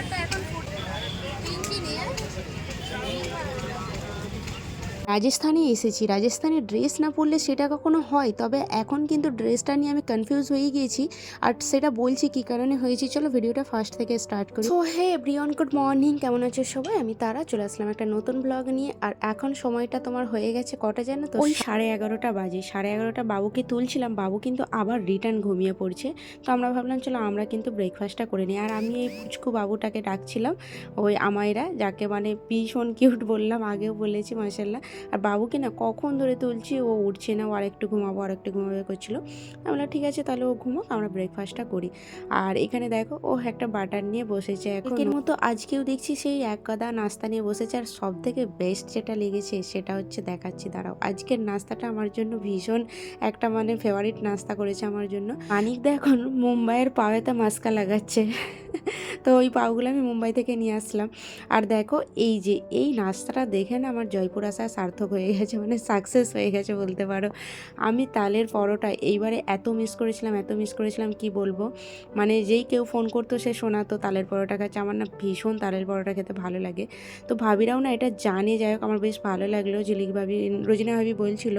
কালারটা এখন পিঙ্কই নিয়ে রাজস্থানে এসেছি। রাজস্থানে ড্রেস না পরলে সেটা কখনো হয়? তবে এখন কিন্তু ড্রেসটা নিয়ে আমি কনফিউজ হয়ে গিয়েছি। আর সেটা বলছি কী কারণে হয়েছি? চলো ভিডিওটা ফার্স্ট থেকে স্টার্ট করি। হে ব্রিয়ন গুড মর্নিং কেমন আছো সবাই? আমি তারা। চলে আসলাম একটা নতুন ব্লগ নিয়ে। আর এখন সময়টা তোমার হয়ে গেছে কটা জানো তো? ওই সাড়ে এগারোটা বাজে। সাড়ে এগারোটা বাবুকে তুলছিলাম। বাবু কিন্তু আবার রিটার্ন ঘুমিয়ে পড়ছে। তো আমরা ভাবলাম চলো আমরা কিন্তু ব্রেকফাস্টটা করে নিই। আর আমি এই পুচকু বাবুটাকে ডাকছিলাম ওই আমায়রা যাকে মানে ভীষণ কিউট বললাম আগেও বলেছি মাসাল্লাহ আর বাবুকে না কখন ধরে তুলছি, ও উঠছে না, ও আর একটু ঘুমাবো আর একটু ঘুমাবে করছিল। আমি বললাম, ঠিক আছে, তাহলে ও ঘুমোক, আমরা ব্রেকফাস্টটা করি। আর এখানে দেখো, ও একটা বাটার নিয়ে বসেছে একের মতো আজকেও দেখছি সেই এক গাদা নাস্তা নিয়ে বসেছে, আর সব থেকে বেস্ট যেটা লেগেছে সেটা হচ্ছে দেখাচ্ছি, দাঁড়াও। আজকের নাস্তাটা আমার জন্য ভীষণ একটা মানে ফেভারিট নাস্তা করেছে আমার জন্য। মানিক এখন মুম্বাইয়ের পাওয়েতে মাস্কা লাগাচ্ছে। তো ওই পাওগুলো আমি মুম্বাই থেকে নিয়ে আসলাম। আর দেখো এই যে এই নাস্তাটা দেখে না আমার জয়পুর আসা সার্থক হয়ে গেছে মানে সাকসেস হয়ে গেছে বলতে পারো। আমি তালের পরোটা এইবারে এত মিস করেছিলাম এত মিস করেছিলাম কি বলব? মানে যেই কেউ ফোন করতো সে শোনাতো তালের পরোটা খাচ্ছে। আমার না ভীষণ তালের পরোটা খেতে ভালো লাগে। তো ভাবিরাও না এটা জানে যাই হোক আমার বেশ ভালো লাগল। ঝিলিক ভাবি রোজিনা ভাবি বলছিল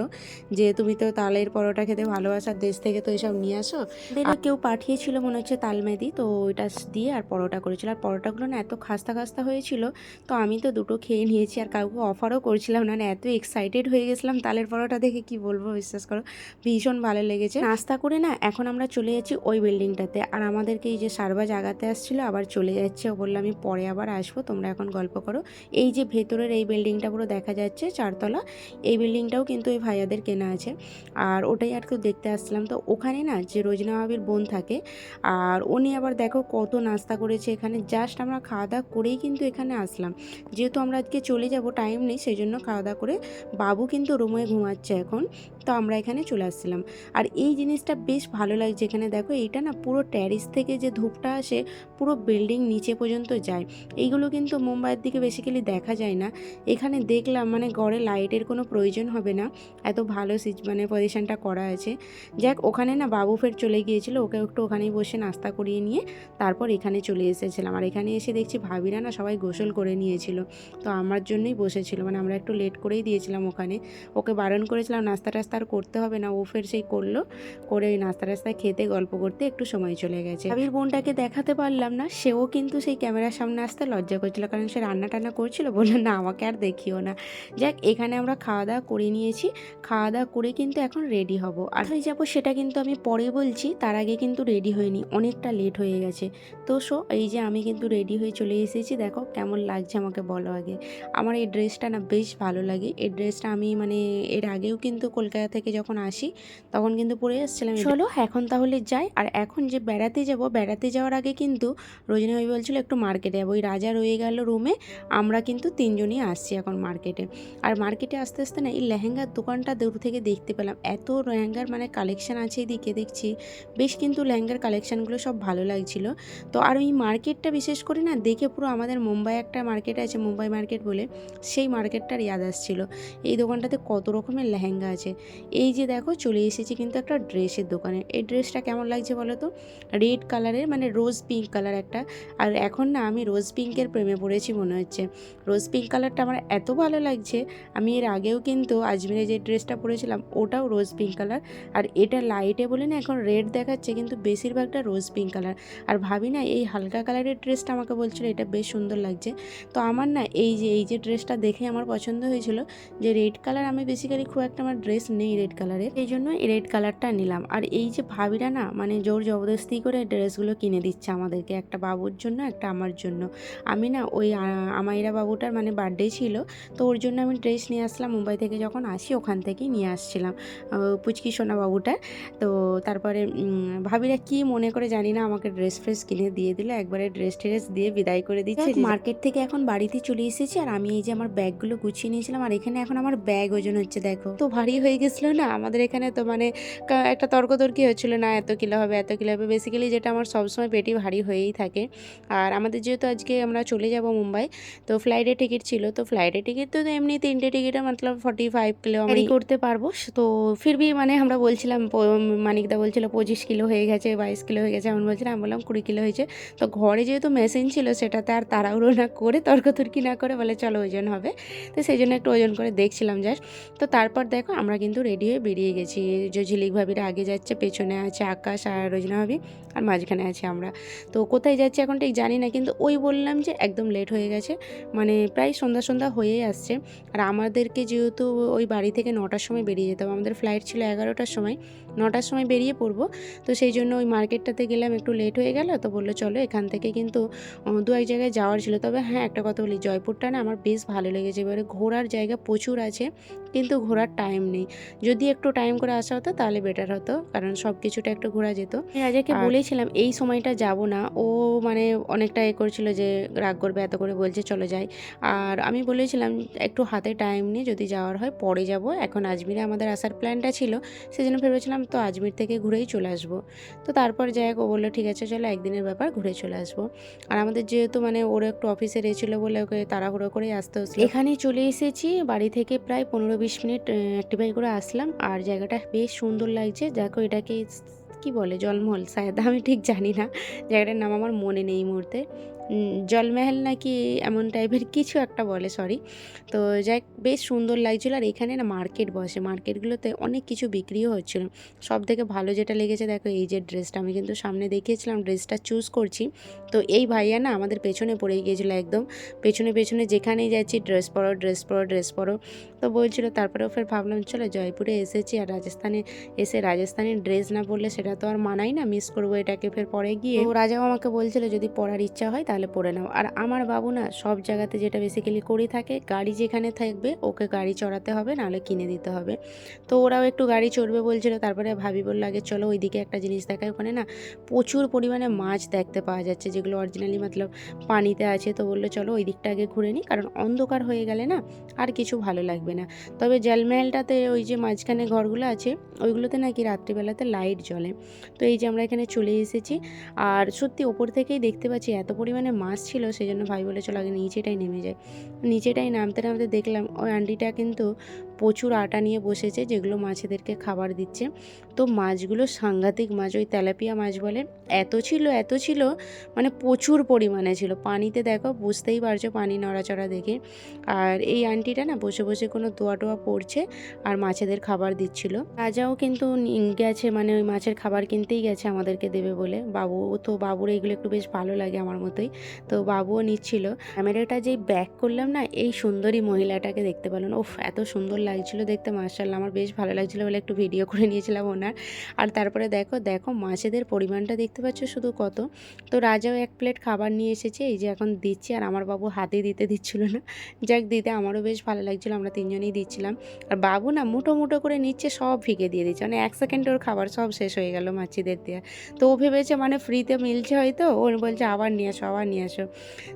যে তুমি তো তালের পরোটা খেতে ভালোবাসার দেশ থেকে তো এসব নিয়ে আসো। কেউ পাঠিয়েছিল মনে হচ্ছে তালমেদি তো ওইটা দিয়ে আর পরোটা করেছিল। আর পরোটাগুলো না এত খাস্তা খাস্তা হয়েছিল, তো আমি তো দুটো খেয়ে নিয়েছি আর কাউকে অফারও করছিলাম না। মানে এত এক্সাইটেড হয়ে গেছিলাম তালের পরোটা দেখে, কি বলব বিশ্বাস করো, ভীষণ ভালো লেগেছে। নাস্তা করে না এখন আমরা চলে যাচ্ছি ওই বিল্ডিংটাতে। আর আমাদেরকে এই যে সারবা জাগাতে আসছিল, আবার চলে যাচ্ছে। ও বলল, আমি পরে আবার আসব, তোমরা এখন গল্প করো। এই যে ভেতরের এই বিল্ডিংটা পুরো দেখা যাচ্ছে চারতলা, এই বিল্ডিংটাও কিন্তু ওই ভাইয়াদের কেনা আছে। আর ওটাই আর কেউ দেখতে আসছিলাম। তো ওখানে না যে রোজনা ভাবির বোন থাকে, আর উনি আবার দেখো কত নাস্তা করেছে এখানে। জাস্ট আমরা খাওয়া দাওয়া করেই কিন্তু এখানে আসলাম। যেহেতু আমরা আজকে চলে যাব টাইম নেই সেই জন্য খাওয়া দাওয়া করে বাবু কিন্তু রুমে ঘুমাচ্ছে এখন। তো আমরা এখানে চলে আসছিলাম। আর এই জিনিসটা বেশ ভালো লাগছে এখানে। দেখো, এইটা না পুরো ট্যারিস থেকে যে ধূপটা আসে, পুরো বিল্ডিং নিচে পর্যন্ত যায়। এইগুলো কিন্তু মুম্বাইয়ের দিকে বেসিক্যালি দেখা যায় না। এখানে দেখলাম মানে গড়ে লাইটের কোনো প্রয়োজন হবে না। এত ভালো মানে পজিশনটা করা আছে। যাক, ওখানে না বাবু ফের চলে গিয়েছিল। ওকে একটু ওখানেই বসে নাস্তা করিয়ে নিয়ে তারপর এখানে চলে এসেছিলাম। আর এখানে এসে দেখছি ভাবিরা না সবাই গোসল করে নিয়েছিল। তো আমার জন্যই বসেছিল। মানে আমরা একটু লেট করেই দিয়েছিলাম ওখানে। ওকে বারণ করেছিলাম, নাস্তা টাস্তা আর করতে হবে না। ও ফের সেই করল। করে ওই নাস্তা টাস্তা খেতে, গল্প করতে একটু সময় চলে গেছে। ভাবির বোনটাকে দেখাতে পারলাম না। সেও কিন্তু সেই ক্যামেরার সামনে আসতে লজ্জা করছিল। কারণ সে রান্না টান্না করছিল বলল না, আমাকে আর দেখিও না। যাক, এখানে আমরা খাওয়া দাওয়া করে নিয়েছি। খাওয়া দাওয়া করে কিন্তু এখন রেডি হব। আর হয়ে যাব সেটা কিন্তু আমি পরে বলছি। তার আগে কিন্তু রেডি হয়নি। অনেকটা লেট হয়ে গেছে। তো সো এই যে আমি কিন্তু রেডি হয়ে চলে এসেছি। দেখো কেমন লাগছে আমাকে বলো আগে। আমার এই ড্রেসটা না বেশ ভালো লাগে। এই ড্রেসটা আমি মানে এর আগেও কিন্তু কলকাতা থেকে যখন আসি তখন কিন্তু পরে এসেছিলাম। চলো এখন তাহলে যাই। আর এখন যে বেড়াতে যাব বেড়াতে যাওয়ার আগে কিন্তু রোজিনা ভাই বলছিল একটু মার্কেটে যাব। ওই রাজা রয়ে গেল রুমে আমরা কিন্তু তিনজনই আসছি এখন মার্কেটে আর মার্কেটে আস্তে আস্তে না এই লেহেঙ্গার দোকানটা দূর থেকে দেখতে পেলাম। এত লেহেঙ্গার মানে কালেকশন আছে এদিকে দেখছি বেশ কিন্তু লেহেঙ্গার কালেকশানগুলো সব ভালো লাগছিল। তো আর ওই মার্কেটটা বিশেষ করে না, দেখে পুরো আমাদের মুম্বাই একটা মার্কেট আছে, মুম্বাই মার্কেট বলে, সেই মার্কেটটার ইয়াদ আসছিল। এই দোকানটাতে কত রকমের লেহেঙ্গা আছে। এই যে দেখো, চলে এসেছি কিন্তু একটা ড্রেসের দোকানে। এই ড্রেসটা কেমন লাগছে বলো তো? রেড কালারের মানে রোজ পিঙ্ক কালার একটা। আর এখন না, আমি রোজ পিঙ্কের প্রেমে পড়েছি মনে হচ্ছে। রোজ পিঙ্ক কালারটা আমার এত ভালো লাগছে, আমি এর আগেও কিন্তু আজমিরে যে ড্রেসটা পরেছিলাম, ওটাও রোজ পিঙ্ক কালার। আর এটা লাইটে বলে না, এখন রেড দেখাচ্ছে, কিন্তু বেশিরভাগটা রোজ পিঙ্ক কালার। আর ভাবি না এই হালকা কালারের ড্রেসটা আমাকে বলছিল, এটা বেশ সুন্দর লাগছে। তো আমার না এই যে এই যে ড্রেসটা দেখে আমার পছন্দ হয়েছিল যে রেড কালার, আমি বেসিক্যালি খুব একটা আমার ড্রেস নেই রেড কালারের। এই জন্য এই রেড কালারটা নিলাম। আর এই যে ভাবিরা না মানে জোর জবরদস্তি করে ড্রেসগুলো কিনে দিচ্ছে আমাদেরকে, একটা বাবুর জন্য, একটা আমার জন্য। আমি না ওই আমাইরা বাবুটার মানে বার্থডে ছিল, তো ওর জন্য আমি ড্রেস নিয়ে আসলাম মুম্বাই থেকে যখন আসি, ওখান থেকেই নিয়ে আসছিলাম পুচকি সোনা বাবুটা। তো তারপরে ভাবিরা কি মনে করে জানি না আমাকে ড্রেস ফ্রেস কিনে দিয়ে দিলে একবারে ড্রেস ট্রেস দিয়ে বিদায় করে দিচ্ছে। মার্কেট থেকে এখন বাড়িতে চলে এসেছি আর আমি এই যে আমার ব্যাগগুলো গুছিয়ে নিয়েছিলাম আর এখানে এখন আমার ব্যাগ ওজন হচ্ছে দেখো। তো ভারী হয়ে গেছিল না? আমাদের এখানে তো মানে একটা তর্কতর্কি হচ্ছিল না এত কিলো হবে এত কিলো হবে। বেসিক্যালি যেটা আমার সবসময় পেটি ভারী হয়েই থাকে। আর আমাদের যেহেতু আজকে আমরা চলে যাব মুম্বাই তো ফ্লাইটের টিকিট ছিল তো ফ্লাইটের টিকিট তো এমনি তিনটে টিকিটে মতলব ফর্টি ফাইভ কিলো আমি করতে পারব। তো ফিরবি মানে আমরা বলছিলাম মানিকদা বলছিল পঁচিশ কিলো হয়ে গেছে বাইশ কিলো হয়ে গেছে এমন বলছিলাম আমি বললাম কুড়ি কিলো হয়েছে। তো ঘরে যেহেতু মেশিন ছিল, সেটাতে আর তাড়াহুড়ো না করে, তর্কতর্কি না করে বলে চলো ওজন হবে। তো সেই জন্য একটু ওজন করে দেখছিলাম জাস্ট তো তারপর দেখো আমরা কিন্তু রেডি হয়ে বেরিয়ে গেছি। যে ঝিলিক ভাবিরা আগে যাচ্ছে, পেছনে আছে আকাশ আর রোজনা ভাবি আর মাঝখানে আছি আমরা। তো কোথায় যাচ্ছি এখন ঠিক জানি না, কিন্তু ওই বললাম যে একদম লেট হয়ে গেছে। মানে প্রায় সন্ধ্যা সন্ধ্যা হয়েই আসছে। আর আমাদেরকে যেহেতু ওই বাড়ি থেকে নটার সময় বেরিয়ে যেতে হবে, আমাদের ফ্লাইট ছিল এগারোটার সময়। নটার সময় বেরিয়ে পড়ব। তো সেই জন্য ওই মার্কেটটাতে গেলাম, একটু লেট হয়ে গেল। তো বলল চলো এখান থেকে কিন্তু দু এক জায়গায় যাওয়ার ছিল। তবে হ্যাঁ একটা কথা বলি জয়পুরটা না আমার বেশ ভালো লেগেছে। এবারে ঘোরার জায়গা প্রচুর আছে কিন্তু ঘোরার টাইম নেই। যদি একটু টাইম করে আসা হতো তাহলে বেটার হতো কারণ সব কিছুটা একটু ঘোরা যেত। রাজাকে বলেছিলাম এই সময়টা যাব না। ও মানে অনেকটা এ করছিল যে রাগ করবে এত করে বলছে চলো যাই। আর আমি বলেছিলাম একটু হাতে টাইম নিয়ে যদি যাওয়ার হয় পরে যাব। এখন আজমিরে আমাদের আসার প্ল্যানটা ছিল সেজন্য ভেবেছিলাম তো আজমির থেকে ঘুরেই চলে আসব। তো তারপর যাই হোক ও বলল ঠিক আছে চলো একদিনের ব্যাপার। ঘুরে চলে আসব। আর আমাদের যেহেতু মানে ওর একটু অফিসে রেছিল বলে ওকে তাড়াহুড়ো করে আসতে হচ্ছিল। এখানে চলে এসেছি, বাড়ি থেকে প্রায় পনেরো বিশ মিনিট অ্যাক্টিভাই করে আসলাম। আর জায়গাটা বেশ সুন্দর লাগছে। দেখো এটাকে কি বলে জলমহল, সায়দা আমি ঠিক জানি না। জায়গাটার নাম আমার মনে নেই মুহূর্তে। জলমহল নাকি এমন টাইপের কিছু একটা বলে সরি তো যাই বেশ সুন্দর লাগছিল। আর এখানে না মার্কেট বসে। মার্কেটগুলোতে অনেক কিছু বিক্রিও হচ্ছিল। সব থেকে ভালো যেটা লেগেছে, দেখো এই যে ড্রেসটা আমি কিন্তু সামনে দেখিয়েছিলাম ড্রেসটা চুজ করছি। তো এই ভাইয়া না আমাদের পেছনে পড়ে গিয়েছিল একদম। পেছনে পেছনে যেখানেই যাচ্ছি ড্রেস পরো ড্রেস পরো ড্রেস পরো। তো বলছিল, তারপরেও ফের ভাবলাম, চলো জয়পুরে এসেছি আর রাজস্থানে এসে রাজস্থানি ড্রেস না পরলে সেটা তো আর মানাই না। মিস করব এটাকে ফের পরে গিয়ে। রাজাও আমাকে বলছিল, যদি পড়ার ইচ্ছা হয় তাহলে পড়ে নাও। আর আমার বাবু না সব জায়গাতে যেটা বেসিক্যালি করে থাকে, গাড়ি যেখানে থাকবে ওকে গাড়ি চড়াতে হবে, নাহলে কিনে দিতে হবে। তো ওরাও একটু গাড়ি চড়বে বলছিল, তারপরে ভাবি বলল, আগে চলো ওইদিকে একটা জিনিস দেখায় ওখানে না প্রচুর পরিমাণে মাছ দেখতে পাওয়া যাচ্ছে, যেগুলো অরিজিনালি মতলব পানিতে আছে। তো বলল, চলো ওই দিকটা আগে ঘুরে নিই, কারণ অন্ধকার হয়ে গেলে না আর কিছু ভালো লাগবে না। তবে জলমহলটাতে ওই যে মাঝখানে ঘরগুলো আছে, ওইগুলোতে নাকি রাত্রিবেলাতে লাইট জ্বলে। তো এই যে আমরা এখানে চলে এসেছি, আর সত্যি ওপর থেকেই দেখতে পাচ্ছি এত পরিমাণে মাছ ছিল, সেই জন্য ভাই বলে চলো আগে নিচেটাই নেমে যায়। নিচেটাই নামতে নামতে দেখলাম ওই আন্টিটা কিন্তু প্রচুর আটা নিয়ে বসেছে, যেগুলো মাছেদেরকে খাবার দিচ্ছে। তো মাছগুলো সাংঘাতিক মাছ, ওই তেলাপিয়া মাছ বলে। এত ছিল এত ছিল মানে প্রচুর পরিমাণে ছিল। পানিতে দেখো, বুঝতেই পারছ পানি নড়াচড়া দেখে। আর এই আন্টিটা না, বসে বসে কোনো দোয়া টোয়া পড়ছে আর মাছেদের খাবার দিচ্ছিল। রাজাও কিন্তু গেছে মানে ওই মাছের খাবার কিনতেই গেছে আমাদেরকে দেবে বলে। বাবু, তো বাবুর এইগুলো একটু বেশ ভালো লাগে আমার মতোই। তো বাবুও নিচ্ছিল। ক্যামেরাটা যেই ব্যাক করলাম না, এই সুন্দরী মহিলাটাকে দেখতে পেলাম। ওফ, এত সুন্দর লাগছিল দেখতে মার্শাল্লাহ আমার বেশ ভালো লাগছিল বলে একটু ভিডিও করে নিয়েছিলাম ওনার। আর তারপরে দেখো দেখো মাছেদের পরিমাণটা দেখতে পাচ্ছ শুধু কত? তো রাজাও এক প্লেট খাবার নিয়ে এসেছে, এই যে এখন দিচ্ছি আর আমার বাবু হাতে দিতে দিচ্ছিল না। যাক, দিতে আমারও বেশ ভালো লাগছিল, আমরা তিনজনেই দিচ্ছিলাম। আর বাবু না মুঠো মুঠো করে নিচ্ছে, সব ফিকে দিয়ে দিচ্ছে। মানে এক সেকেন্ডে ওর খাবার সব শেষ হয়ে গেল মাছিদের দেওয়া তো ও ভেবেছে মানে ফ্রিতে মিলছে হয়তো, ও বলছে আবার নিয়ে আসো, আবার নিয়ে আসো।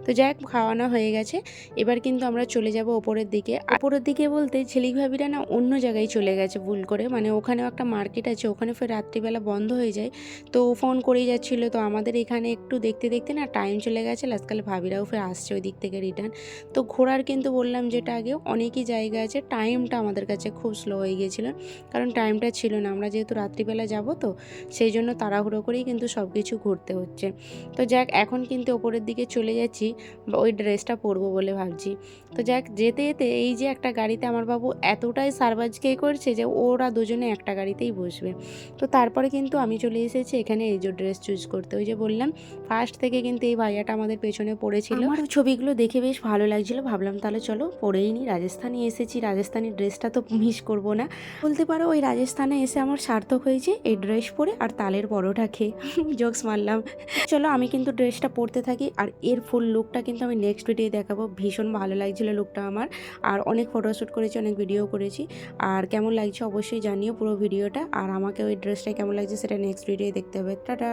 তো যাই হোক খাওয়ানো হয়ে গেছে। এবার কিন্তু আমরা চলে যাব ওপরের দিকে। ওপরের দিকে বলতে ঝিলিক ভাবিরা না অন্য জায়গায় চলে গেছে ভুল করে। মানে ওখানেও একটা মার্কেট আছে, ওখানে ফের রাত্রিবেলা বন্ধ হয়ে যায়। তো ফোন করেই যাচ্ছিল। তো আমাদের এখানে একটু দেখতে দেখতে না টাইম চলে গেছে। লাস্টকালে ভাবিরাও ফের আসছে ওই দিক থেকে রিটার্ন তো ঘোরার কিন্তু বললাম যেটা আগে, অনেকই জায়গা আছে। টাইমটা আমাদের কাছে খুব স্লো হয়ে গিয়েছিল। কারণ টাইমটা ছিল না। আমরা যেহেতু রাত্রিবেলা যাব তো, সেই জন্য তাড়াহুড়ো করেই কিন্তু সব কিছু ঘুরতে হচ্ছে। তো যাক, এখন কিন্তু ওপরের দিকে চলে যাচ্ছি। ওই ড্রেসটা পরবো বলে ভাবছি। তো যাক, যেতে যেতে এই যে একটা গাড়িতে আমার বাবু এতটাই সারবাজকে করছে যে ওরা দুজনে একটা গাড়িতেই বসবে। তো তারপরে কিন্তু আমি চলে এসেছি এখানে এই যে ড্রেস চুজ করতে। ওই যে বললাম ফার্স্ট থেকে কিন্তু এই ভাইয়াটা আমাদের পেছনে পড়েছিল। আমার ছবিগুলো দেখে বেশ ভালো লাগছিল। ভাবলাম তাহলে চলো পরেই নি, রাজস্থানে এসেছি। রাজস্থানি ড্রেসটা তো মিস করব না। বলতে পারো ওই রাজস্থানে এসে আমার সার্থক হয়েছে এই ড্রেস পরে আর তালের পরোটা খেয়ে। জোকস মারলাম। চলো আমি কিন্তু ড্রেসটা পরতে থাকি আর এর ফুল লুকটা কিন্তু আমি নেক্সট ভিডিও দেখাবো। ভীষণ ভালো লাগছিল লুকটা আমার। আর অনেক ফটোশ্যুট করেছি, অনেক ভিডিও করেছি। আর কেমন লাগছে অবশ্যই জানিও পুরো ভিডিওটা। আর আমাকে ওই ড্রেসটা কেমন লাগছে সেটা নেক্সট ভিডিও দেখতে হবে। টাটা!